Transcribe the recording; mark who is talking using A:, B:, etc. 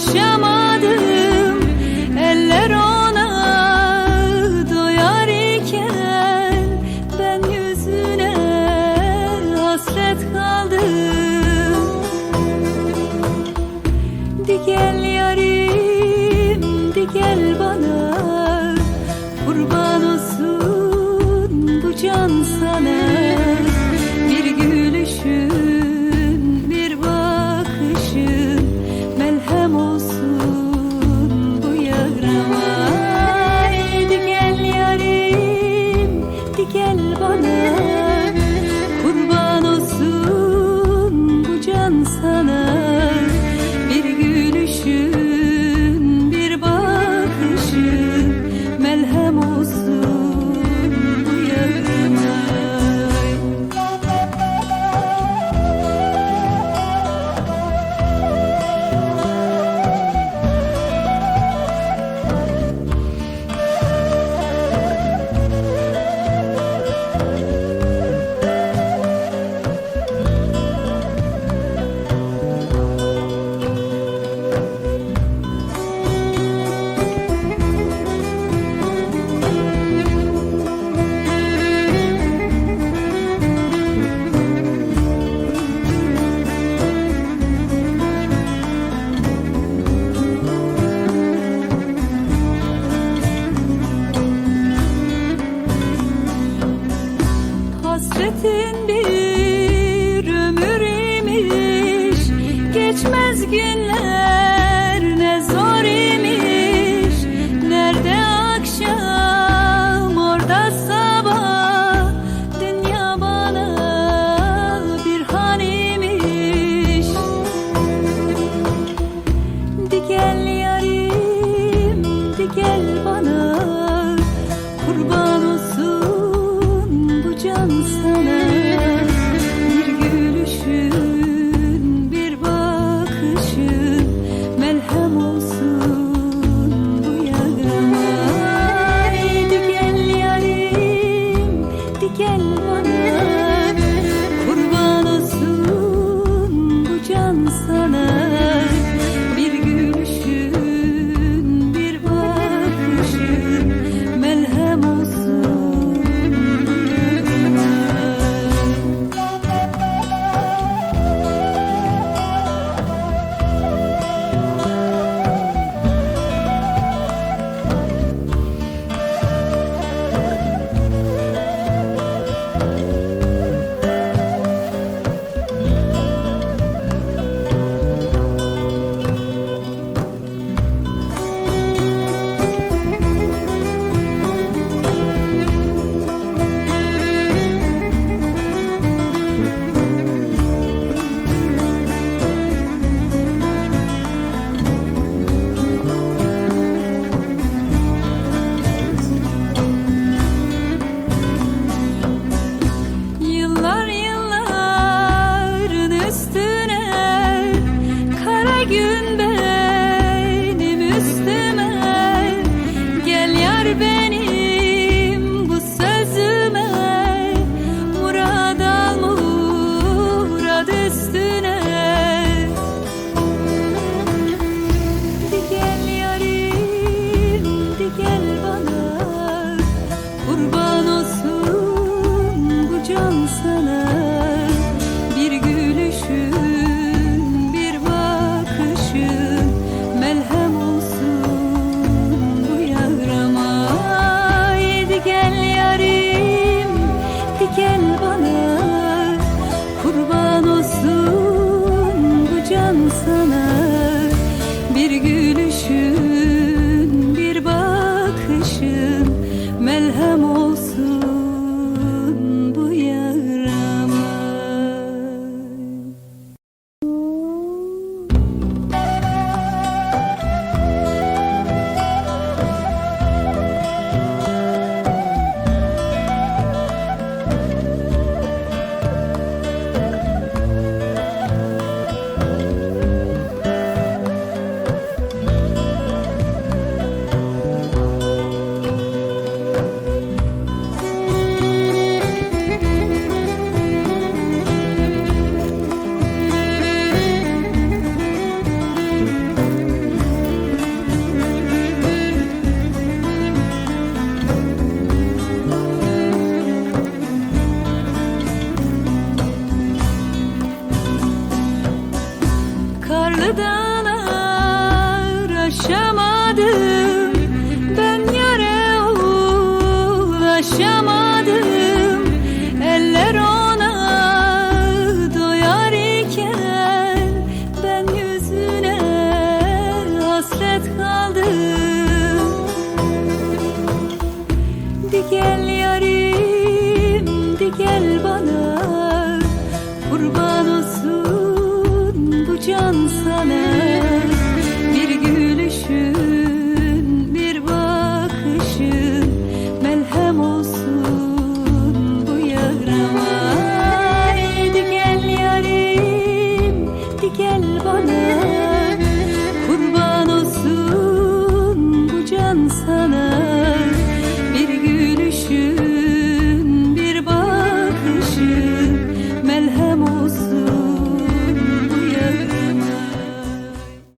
A: Ulaşamadım eller ona doyar iken Ben yüzüne hasret kaldım. Digel yarim digel bana. Kurban olsun bu can sana. gel bana. Kurban olsun bu can sana. Bir gülüşün bir bakışın Melhem olsun bu yarama Haydi gel yarim di gel bana. Kurban olsun bu can sana. Baby. Ulaşamadım answer.